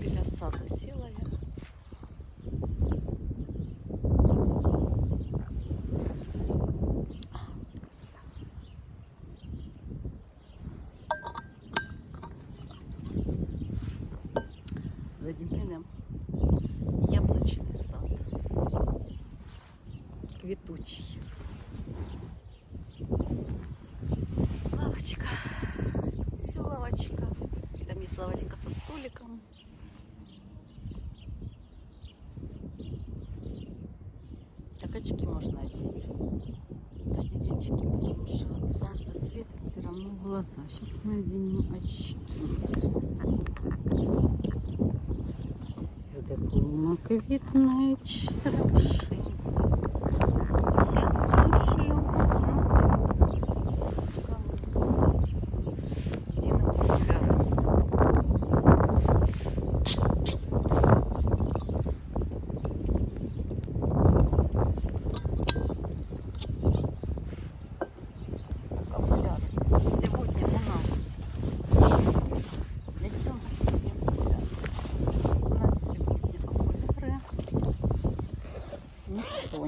біля саду я. За дібіним яблочный сад, квітучий. Лавочка, тут все лавочка. И там есть лавочка со столиком. курточки можно одеть. Одеть очки, потому что солнце светит все равно в глаза. Сейчас мы оденем очки. Ну, а все такой маковидная черепшинка. Ніхто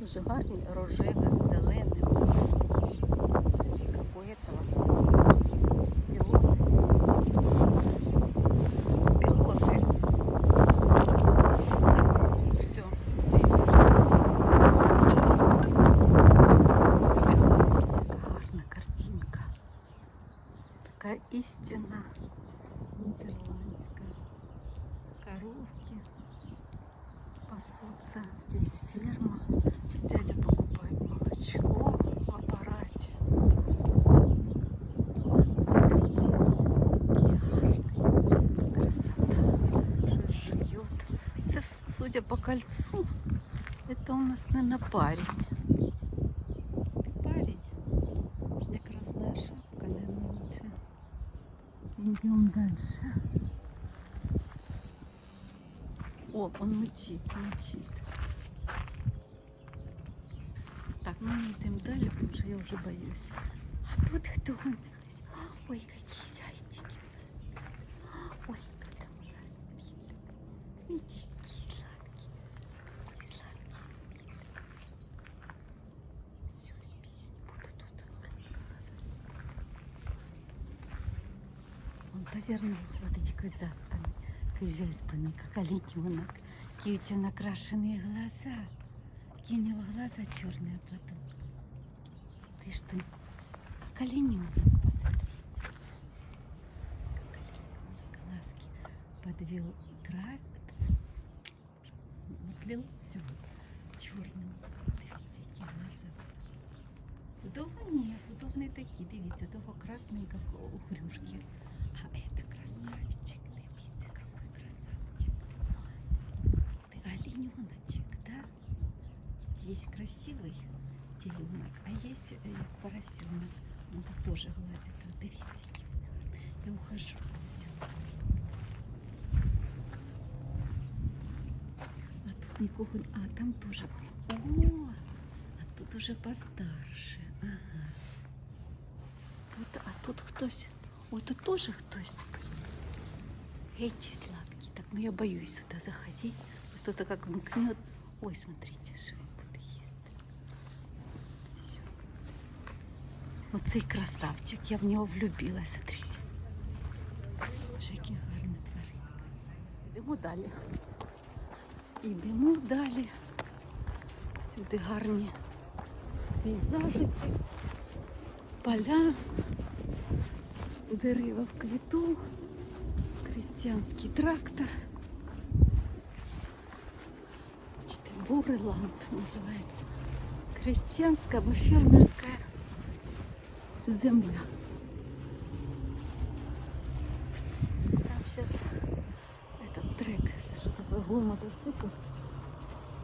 Дуже гарний рожевий зелений. нидерландская. Коровки пасутся. Здесь ферма. Дядя покупает молочко в аппарате. Смотрите, какие Красота. Жует. Судя по кольцу, это у нас, наверное, парень. идем дальше. О, он мычит, мычит. Так, ну мы не идем далее, потому что я уже боюсь. А тут кто у нас? Ой, какие зайчики у нас спят. Ой, кто там у нас спит? Идите. верно. Вот эти козы заспаны. как олененок. Какие у тебя накрашенные глаза. Какие у него глаза черные потом. Ты что, как олененок, посмотрите. Как олененок глазки подвел крас... Наплел все черным. Дивіться, які глаза. Удобные, удобные такие, не такі, дивіться, довго а красний, як у хрюшки. А красавчик, дивіться, какой красавчик. Ты олененочек, да? Есть красивый теленок, а есть э, поросенок. Он так тоже глазит. Вот, дивіться, я ухожу. Все. А тут никого... А, там тоже... О, а тут уже постарше. Ага. Тут, а тут хтось... Ото теж хтось спить эти сладкие. Так, ну я боюсь сюда заходить. что то как мыкнет. Ой, смотрите, что я буду їсти. Все. Оцей красавчик, я в него влюбилась, смотрите. Жеки гарна тваринка. Йдемо далі. Йдемо далі. Сюди гарні пейзажики, поля, дерева в квіту. Крістіанський трактор. Бачите, Буреланд називається. Крістіанська або земля. Там сейчас этот трек, Что такое гул мотоцикл.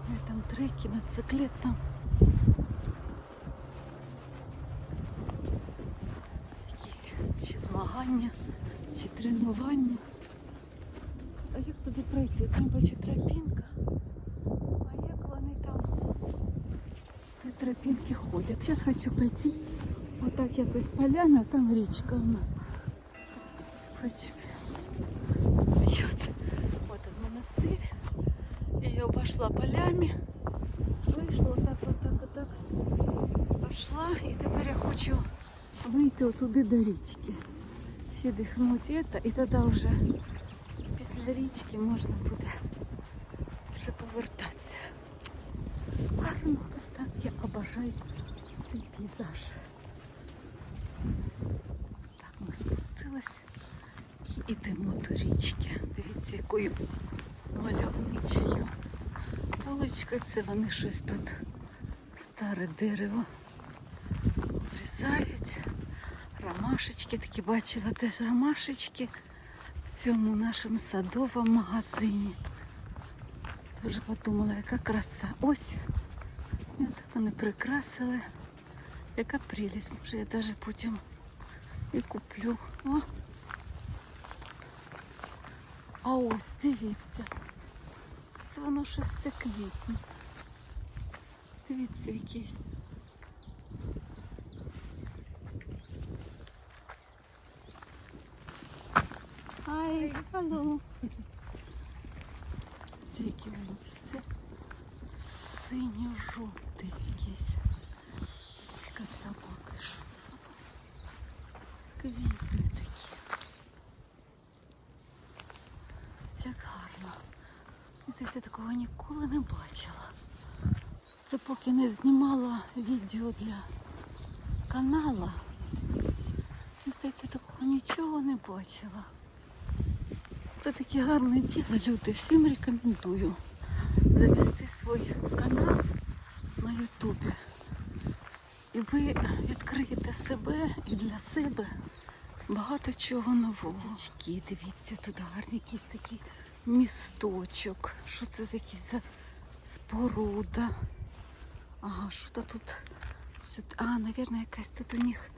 На этом треке мотоциклет там якісь чи змагання, чи тренування. Тут там бачу тропінка. А як вони там? Тут тропинки ходять. Зараз хочу пойти. Отак якось поляна, а там річка у нас. Хочу. Вот, вот он монастырь. Я обошла полями. Вийшла отак, отак, отак. Пошла і тепер я хочу вийти отуди до річки. Всі это, і тоді вже... після річки можна буде вже повертатися. Гарно так я обожаю цей пейзаж. Так, ми спустились і йдемо до річки. Дивіться, якою мальовничою вуличкою. Це вони щось тут старе дерево врізають. Ромашечки такі бачила теж ромашечки в цьому нашому садовому магазині. Дуже подумала, яка краса. Ось. І отак вони прикрасили. Яка прелість. Може я навіть потім і куплю. О. А ось, дивіться. Це воно щось все квітне. Дивіться якесь. Ай, алло. Тільки все синьо жовтий якийсь. Тільки собака, що це Квітні такі. Це гарно. Здається, такого ніколи не бачила. Це поки не знімала відео для канала. Здається, такого нічого не бачила. Це таке гарне діло, люди. Всім рекомендую завести свій канал на Ютубі. І ви відкриєте себе і для себе багато чого нового. Дічки, дивіться, тут гарний якийсь такий місточок. Що це за якийсь за споруда? Ага, що то тут? Сюди. А, напевно, якась тут у них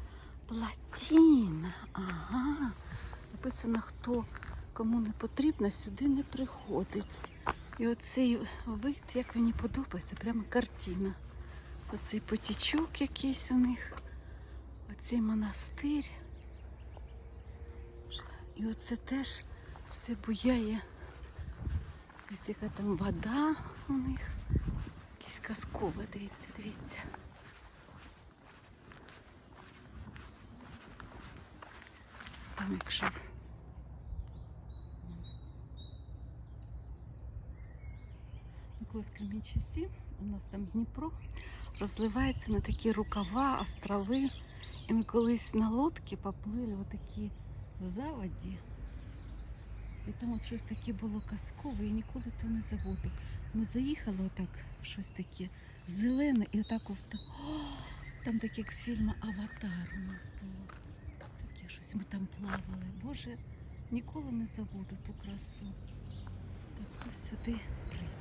платіна. Ага. Написано хто кому не потрібно, сюди не приходить. І оцей вид, як мені подобається, прямо картина. Оцей потічок якийсь у них, оцей монастир. І оце теж все буяє. Ось яка там вода у них. Якась казкова, дивіться, дивіться. Там якщо Колись Кремінчасі, у нас там Дніпро, розливається на такі рукава, острови. І ми колись на лодці поплили отакі заводі. І там от щось таке було казкове, і ніколи то не забуду. Ми заїхали отак, щось таке зелене, і отак от, там таке як з фільму Аватар у нас було. Таке щось ми там плавали. Боже, ніколи не забуду ту красу. Так, хто сюди прийде.